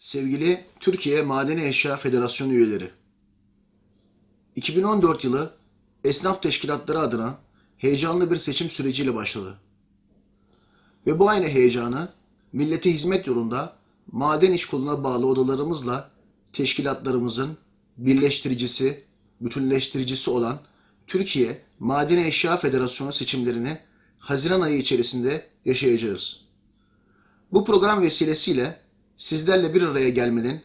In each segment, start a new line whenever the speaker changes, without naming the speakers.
Sevgili Türkiye Madeni Eşya Federasyonu üyeleri, 2014 yılı esnaf teşkilatları adına heyecanlı bir seçim süreciyle başladı. Ve bu aynı heyecanı millete hizmet yolunda maden iş koluna bağlı odalarımızla teşkilatlarımızın birleştiricisi, bütünleştiricisi olan Türkiye Madeni Eşya Federasyonu seçimlerini Haziran ayı içerisinde yaşayacağız. Bu program vesilesiyle sizlerle bir araya gelmenin,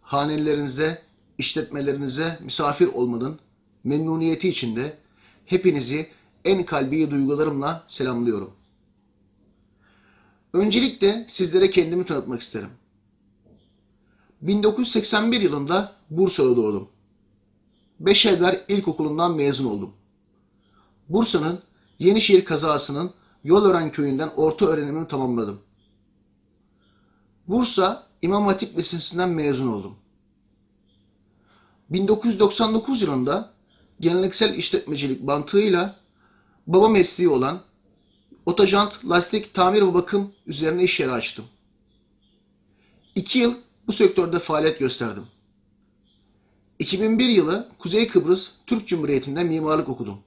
hanelerinize, işletmelerinize misafir olmanın memnuniyeti içinde hepinizi en kalbi duygularımla selamlıyorum. Öncelikle sizlere kendimi tanıtmak isterim. 1981 yılında Bursa'da doğdum. Beşevler İlkokulu'ndan mezun oldum. Bursa'nın Yenişehir kazasının Yolören köyünden orta öğrenimimi tamamladım. Bursa İmam Hatip Lisesi'nden mezun oldum. 1999 yılında geleneksel işletmecilik mantığıyla baba mesleği olan otojant, lastik, tamir ve bakım üzerine iş yeri açtım. İki yıl bu sektörde faaliyet gösterdim. 2001 yılı Kuzey Kıbrıs Türk Cumhuriyeti'nde mimarlık okudum.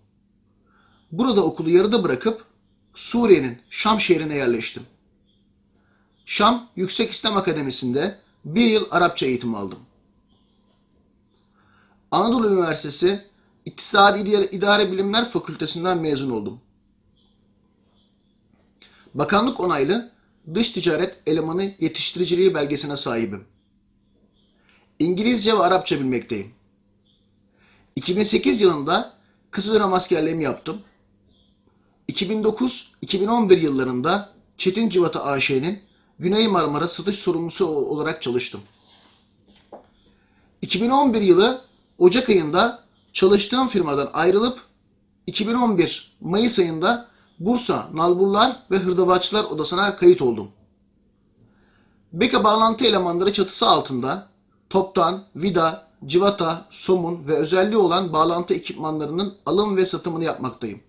Burada okulu yarıda bırakıp Suriye'nin Şam şehrine yerleştim. Şam Yüksek İslam Akademisi'nde bir yıl Arapça eğitim aldım. Anadolu Üniversitesi İktisadi İdare Bilimler Fakültesinden mezun oldum. Bakanlık onaylı dış ticaret elemanı yetiştiriciliği belgesine sahibim. İngilizce ve Arapça bilmekteyim. 2008 yılında kısa dönem askerliğimi yaptım. 2009-2011 yıllarında Çetin Civata AŞ'nin Güney Marmara satış sorumlusu olarak çalıştım. 2011 yılı Ocak ayında çalıştığım firmadan ayrılıp 2011 Mayıs ayında Bursa Nalburlar ve Hırdavatçılar Odası'na kayıt oldum. Beka bağlantı elemanları çatısı altında toptan, vida, civata, somun ve özelliği olan bağlantı ekipmanlarının alım ve satımını yapmaktayım.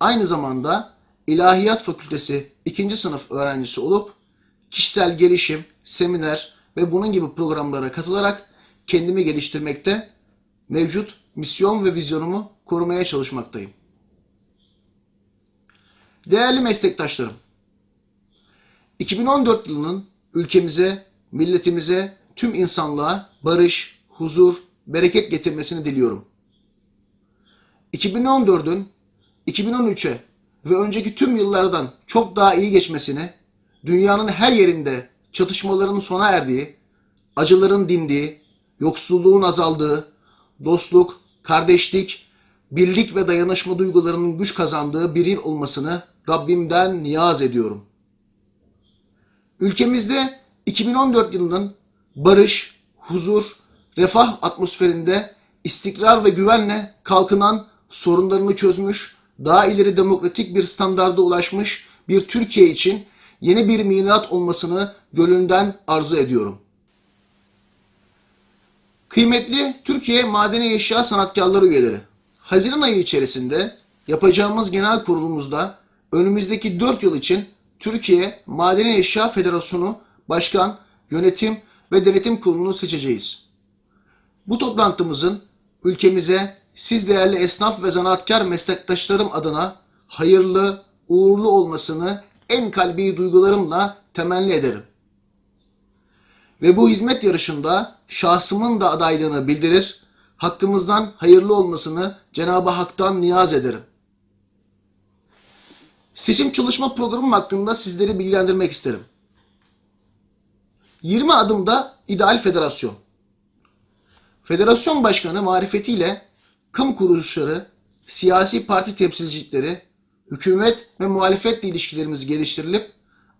Aynı zamanda İlahiyat Fakültesi 2. sınıf öğrencisi olup kişisel gelişim, seminer ve bunun gibi programlara katılarak kendimi geliştirmekte, mevcut misyon ve vizyonumu korumaya çalışmaktayım. Değerli meslektaşlarım, 2014 yılının ülkemize, milletimize, tüm insanlığa barış, huzur, bereket getirmesini diliyorum. 2014'ün 2013'e ve önceki tüm yıllardan çok daha iyi geçmesini, dünyanın her yerinde çatışmaların sona erdiği, acıların dindiği, yoksulluğun azaldığı, dostluk, kardeşlik, birlik ve dayanışma duygularının güç kazandığı bir yıl olmasını Rabbimden niyaz ediyorum. Ülkemizde 2014 yılının barış, huzur, refah atmosferinde istikrar ve güvenle kalkınan, sorunlarını çözmüş, daha ileri demokratik bir standarda ulaşmış bir Türkiye için yeni bir milat olmasını gönülden arzu ediyorum. Kıymetli Türkiye Madeni Eşya Sanatkarları üyeleri, Haziran ayı içerisinde yapacağımız genel kurulumuzda önümüzdeki 4 yıl için Türkiye Madeni Eşya Federasyonu Başkan, Yönetim ve Denetim Kurulu'nu seçeceğiz. Bu toplantımızın ülkemize, siz değerli esnaf ve zanaatkar meslektaşlarım adına hayırlı, uğurlu olmasını en kalbi duygularımla temenni ederim. Ve bu hizmet yarışında şahsımın da adaylığını bildirir, hakkımızdan hayırlı olmasını Cenab-ı Hak'tan niyaz ederim. Seçim çalışma programım hakkında sizleri bilgilendirmek isterim. 20 adımda ideal federasyon. Federasyon başkanı marifetiyle kamu kuruluşları, siyasi parti temsilcilikleri, hükümet ve muhalefetle ilişkilerimiz geliştirilip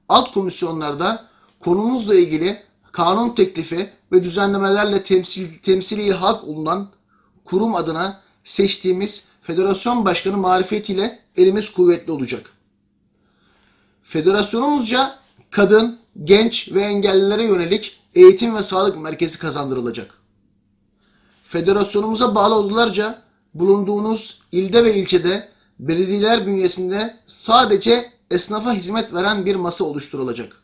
alt komisyonlarda konumuzla ilgili kanun teklifi ve düzenlemelerle temsil, temsili hak olunan kurum adına seçtiğimiz federasyon başkanı marifetiyle elimiz kuvvetli olacak. Federasyonumuzca kadın, genç ve engellilere yönelik eğitim ve sağlık merkezi kazandırılacak. Federasyonumuza bağlı odalarca bulunduğunuz ilde ve ilçede belediyeler bünyesinde sadece esnafa hizmet veren bir masa oluşturulacak.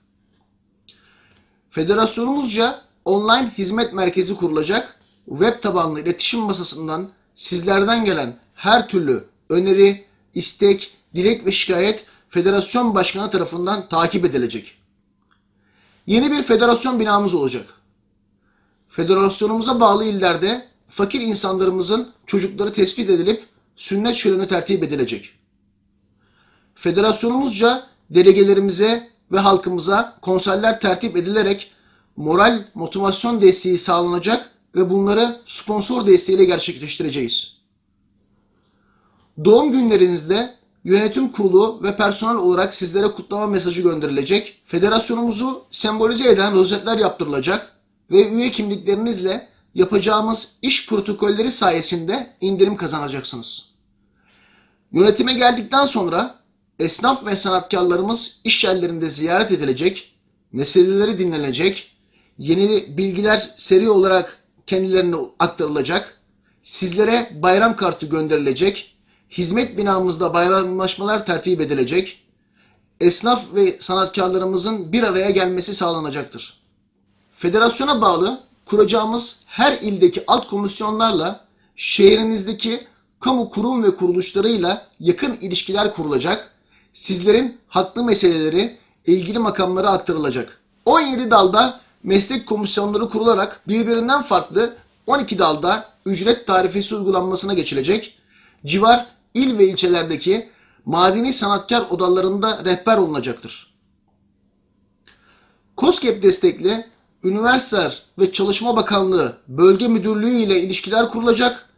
Federasyonumuzca online hizmet merkezi kurulacak. Web tabanlı iletişim masasından sizlerden gelen her türlü öneri, istek, dilek ve şikayet federasyon başkanı tarafından takip edilecek. Yeni bir federasyon binamız olacak. Federasyonumuza bağlı illerde fakir insanlarımızın çocukları tespit edilip sünnet şöleni tertip edilecek. Federasyonumuzca delegelerimize ve halkımıza konserler tertip edilerek moral motivasyon desteği sağlanacak ve bunları sponsor desteğiyle gerçekleştireceğiz. Doğum günlerinizde yönetim kurulu ve personel olarak sizlere kutlama mesajı gönderilecek. Federasyonumuzu sembolize eden rozetler yaptırılacak ve üye kimliklerinizle yapacağımız iş protokolleri sayesinde indirim kazanacaksınız. Yönetime geldikten sonra esnaf ve sanatkarlarımız iş yerlerinde ziyaret edilecek, meseleleri dinlenecek, yeni bilgiler seri olarak kendilerine aktarılacak, sizlere bayram kartı gönderilecek, hizmet binamızda bayramlaşmalar tertip edilecek, esnaf ve sanatkarlarımızın bir araya gelmesi sağlanacaktır. Federasyona bağlı kuracağımız her ildeki alt komisyonlarla şehrinizdeki kamu kurum ve kuruluşlarıyla yakın ilişkiler kurulacak. Sizlerin haklı meseleleri ilgili makamlara aktarılacak. 17 dalda meslek komisyonları kurularak birbirinden farklı 12 dalda ücret tarifesi uygulanmasına geçilecek. Civar il ve ilçelerdeki madeni sanatkar odalarında rehber olunacaktır. COSGAP destekli Üniversiteler ve Çalışma Bakanlığı Bölge Müdürlüğü ile ilişkiler kurulacak.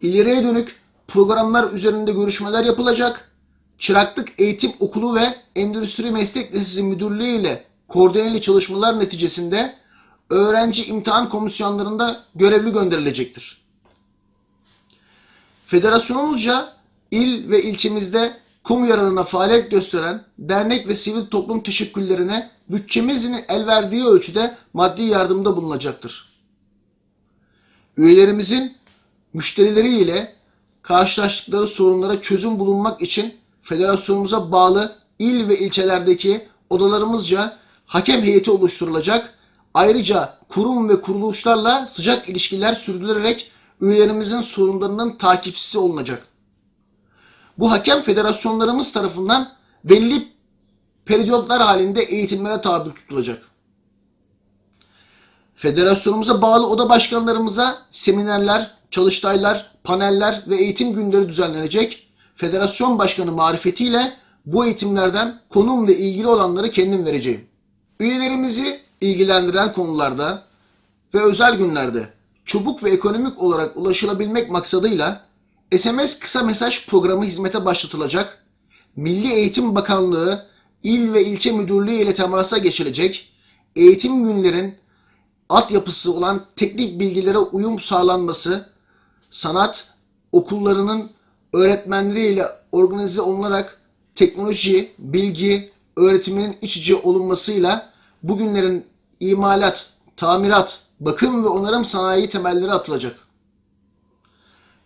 İleriye dönük programlar üzerinde görüşmeler yapılacak. Çıraklık Eğitim Okulu ve Endüstri Meslek Lisesi Müdürlüğü ile koordineli çalışmalar neticesinde öğrenci imtihan komisyonlarında görevli gönderilecektir. Federasyonumuzca il ve ilçemizde kamu yararına faaliyet gösteren dernek ve sivil toplum teşekküllerine bütçemizin el verdiği ölçüde maddi yardımda bulunacaktır. Üyelerimizin müşterileriyle karşılaştıkları sorunlara çözüm bulunmak için federasyonumuza bağlı il ve ilçelerdeki odalarımızca hakem heyeti oluşturulacak. Ayrıca kurum ve kuruluşlarla sıcak ilişkiler sürdürülerek üyelerimizin sorunlarının takipçisi olunacak. Bu hakem federasyonlarımız tarafından belli periyotlar halinde eğitimlere tabi tutulacak. Federasyonumuza bağlı oda başkanlarımıza seminerler, çalıştaylar, paneller ve eğitim günleri düzenlenecek. Federasyon başkanı marifetiyle bu eğitimlerden konumla ilgili olanları kendim vereceğim. Üyelerimizi ilgilendiren konularda ve özel günlerde çabuk ve ekonomik olarak ulaşılabilmek maksadıyla SMS kısa mesaj programı hizmete başlatılacak. Milli Eğitim Bakanlığı il ve ilçe müdürlüğü ile temasa geçilecek. Eğitim günlerin altyapısı olan teknik bilgilere uyum sağlanması, sanat okullarının öğretmenleriyle organize olunarak teknoloji, bilgi, öğretiminin iç içe olunmasıyla bugünlerin imalat, tamirat, bakım ve onarım sanayi temelleri atılacak.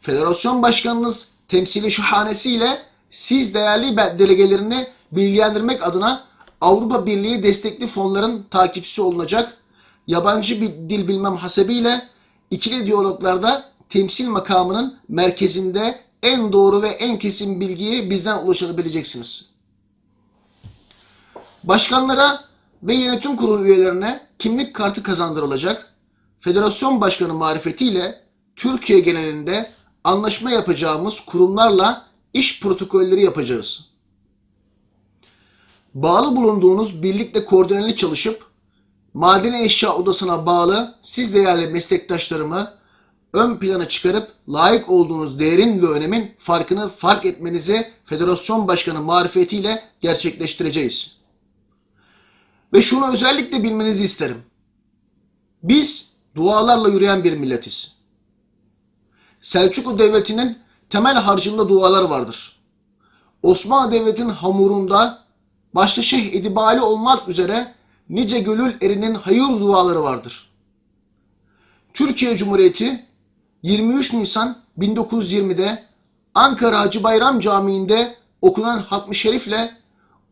Federasyon Başkanınız temsili şahanesiyle siz değerli delegelerini bilgilendirmek adına Avrupa Birliği destekli fonların takipçisi olunacak. Yabancı bir dil bilmem hasebiyle ikili diyaloglarda temsil makamının merkezinde en doğru ve en kesin bilgiyi bizden ulaşabileceksiniz. Başkanlara ve yönetim kurulu üyelerine kimlik kartı kazandırılacak. Federasyon başkanı marifetiyle Türkiye genelinde anlaşma yapacağımız kurumlarla iş protokolleri yapacağız. Bağlı bulunduğunuz birlikte koordineli çalışıp madeni eşya odasına bağlı siz değerli meslektaşlarımı ön plana çıkarıp layık olduğunuz değerin ve önemin farkını fark etmenizi federasyon başkanı marifetiyle gerçekleştireceğiz. Ve şunu özellikle bilmenizi isterim. Biz dualarla yürüyen bir milletiz. Selçuklu Devleti'nin temel harcında dualar vardır. Osmanlı Devleti'nin hamurunda başta Şeyh Edibali olmak üzere nice gönül erinin hayır duaları vardır. Türkiye Cumhuriyeti 23 Nisan 1920'de Ankara Hacı Bayram Camii'nde okunan hatmi şerifle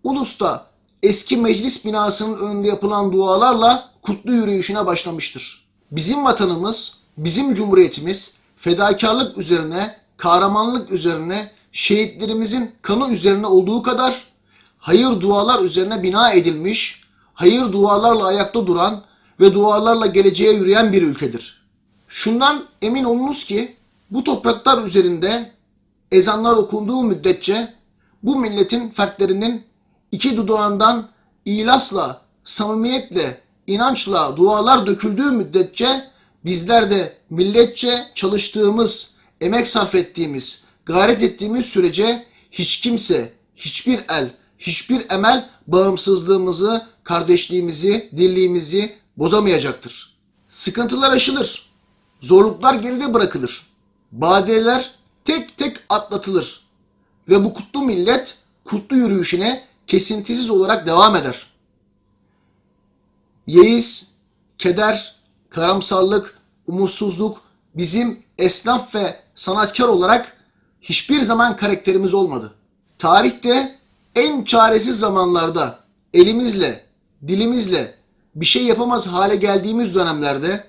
Ulus'ta eski meclis binasının önünde yapılan dualarla kutlu yürüyüşüne başlamıştır. Bizim vatanımız, bizim cumhuriyetimiz fedakarlık üzerine, kahramanlık üzerine, şehitlerimizin kanı üzerine olduğu kadar hayır dualar üzerine bina edilmiş, hayır dualarla ayakta duran ve dualarla geleceğe yürüyen bir ülkedir. Şundan emin olunuz ki bu topraklar üzerinde ezanlar okunduğu müddetçe bu milletin fertlerinin iki dudağından ilasla, samimiyetle, inançla dualar döküldüğü müddetçe bizler de milletçe çalıştığımız, emek sarf ettiğimiz, gayret ettiğimiz sürece hiç kimse, hiçbir el, hiçbir emel bağımsızlığımızı, kardeşliğimizi, dirliğimizi bozamayacaktır. Sıkıntılar aşılır. Zorluklar geride bırakılır. Badireler tek tek atlatılır. Ve bu kutlu millet kutlu yürüyüşüne kesintisiz olarak devam eder. Yeis, keder, karamsarlık, umutsuzluk bizim esnaf ve sanatkar olarak hiçbir zaman karakterimiz olmadı. Tarihte en çaresiz zamanlarda elimizle, dilimizle bir şey yapamaz hale geldiğimiz dönemlerde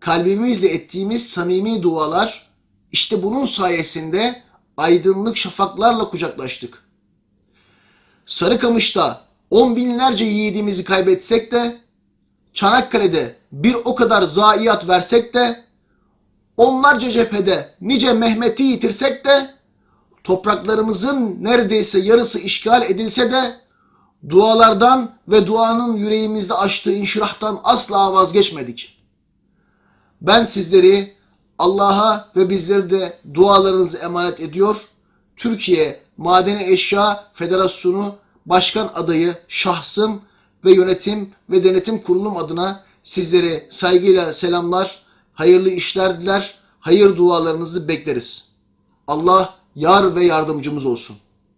kalbimizle ettiğimiz samimi dualar işte bunun sayesinde aydınlık şafaklarla kucaklaştık. Sarıkamış'ta on binlerce yiğidimizi kaybetsek de Çanakkale'de bir o kadar zayiat versek de onlarca cephede nice Mehmet'i yitirsek de topraklarımızın neredeyse yarısı işgal edilse de dualardan ve duanın yüreğimizde açtığı inşirahtan asla vazgeçmedik. Ben sizleri Allah'a ve bizleri de dualarınızı emanet ediyor. Türkiye Madeni Eşya Federasyonu Başkan adayı şahsım ve yönetim ve denetim kurulum adına sizlere saygıyla selamlar, hayırlı işler diler, hayır dualarınızı bekleriz. Allah yar ve yardımcımız olsun.